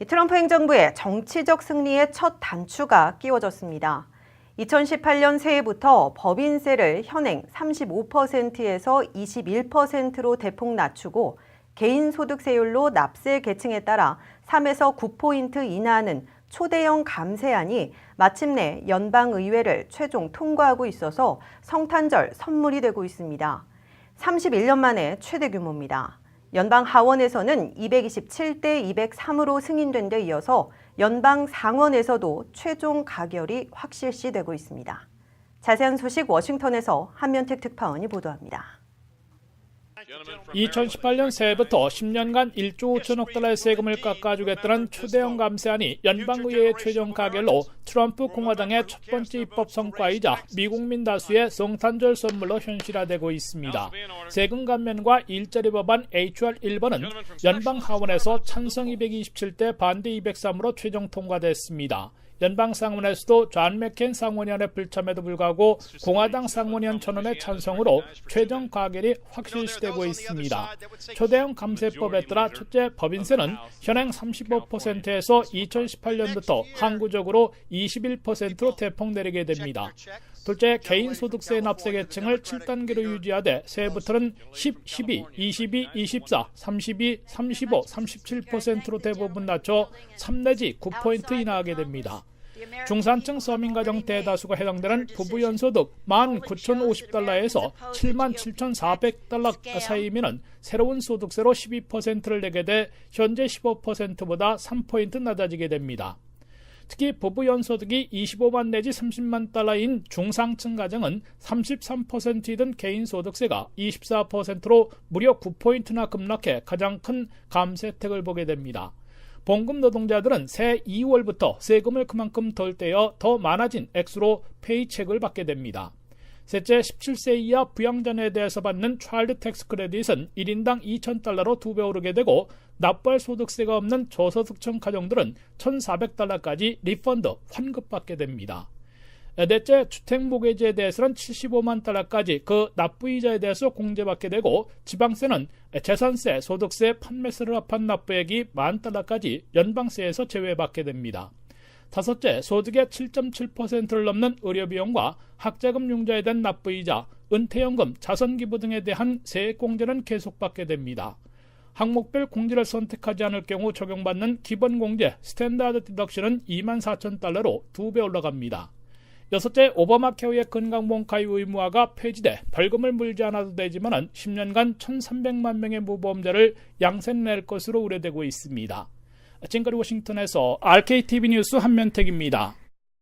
이 트럼프 행정부의 정치적 승리의 첫 단추가 끼워졌습니다. 2018년 새해부터 법인세를 현행 35%에서 21%로 대폭 낮추고 개인소득세율로 납세 계층에 따라 3에서 9포인트 인하하는 초대형 감세안이 마침내 연방의회를 최종 통과하고 있어서 성탄절 선물이 되고 있습니다. 31년 만에 최대 규모입니다. 연방 하원에서는 227대 203으로 승인된 데 이어서 연방 상원에서도 최종 가결이 확실시되고 있습니다. 자세한 소식 워싱턴에서 한면택 특파원이 보도합니다. 2018년 새해부터 10년간 1조 5천억 달러의 세금을 깎아주겠다는 초대형 감세안이 연방의회의 최종 가결로 트럼프 공화당의 첫 번째 입법 성과이자 미국민 다수의 성탄절 선물로 현실화되고 있습니다. 세금 감면과 일자리 법안 HR 1번은 연방 하원에서 찬성 227대 반대 203으로 최종 통과됐습니다. 연방 상원에서도 존 맥켄 상원의원의 불참에도 불구하고 공화당 상원의원 전원의 찬성으로 최종 가결이 확실시되고 있습니다. 초대형 감세법에 따라 첫째 법인세는 현행 35%에서 2018년부터 항구적으로 21%로 대폭 내리게 됩니다. 둘째, 개인소득세 납세 계층을 7단계로 유지하되 새해부터는 10, 12, 22, 24, 32, 35, 37%로 대부분 낮춰 3 내지 9포인트 인하하게 됩니다. 중산층 서민가정 대다수가 해당되는 부부 연소득 19,050달러에서 77,400달러 사이면 새로운 소득세로 12%를 내게 돼 현재 15%보다 3포인트 낮아지게 됩니다. 특히 부부 연소득이 25만 내지 30만 달러인 중상층 가정은 33%이던 개인 소득세가 24%로 무려 9포인트나 급락해 가장 큰 감세 혜택을 보게 됩니다. 봉급 노동자들은 새 2월부터 세금을 그만큼 덜 떼어 더 많아진 액수로 페이첵을 받게 됩니다. 셋째, 17세 이하 부양자녀에 대해서 받는 차일드 텍스 크레딧은 1인당 2,000달러로 2배 오르게 되고 납부할 소득세가 없는 저소득층 가정들은 1,400달러까지 리펀드 환급받게 됩니다. 넷째, 주택모기지에 대해서는 75만 달러까지 그 납부이자에 대해서 공제받게 되고 지방세는 재산세, 소득세, 판매세를 합한 납부액이 만 달러까지 연방세에서 제외받게 됩니다. 다섯째, 소득의 7.7%를 넘는 의료비용과 학자금 융자에 대한 납부이자, 은퇴연금, 자선기부 등에 대한 세액공제는 계속받게 됩니다. 항목별 공제를 선택하지 않을 경우 적용받는 기본공제 스탠다드 디덕션은 2만 4천 달러로 두배 올라갑니다. 여섯째, 오바마 케어의 건강보험 가입 의무화가 폐지돼 벌금을 물지 않아도 되지만 10년간 1,300만 명의 무보험자를 양센낼 것으로 우려되고 있습니다. 지금까지 워싱턴에서 RKTV 뉴스 한면택입니다.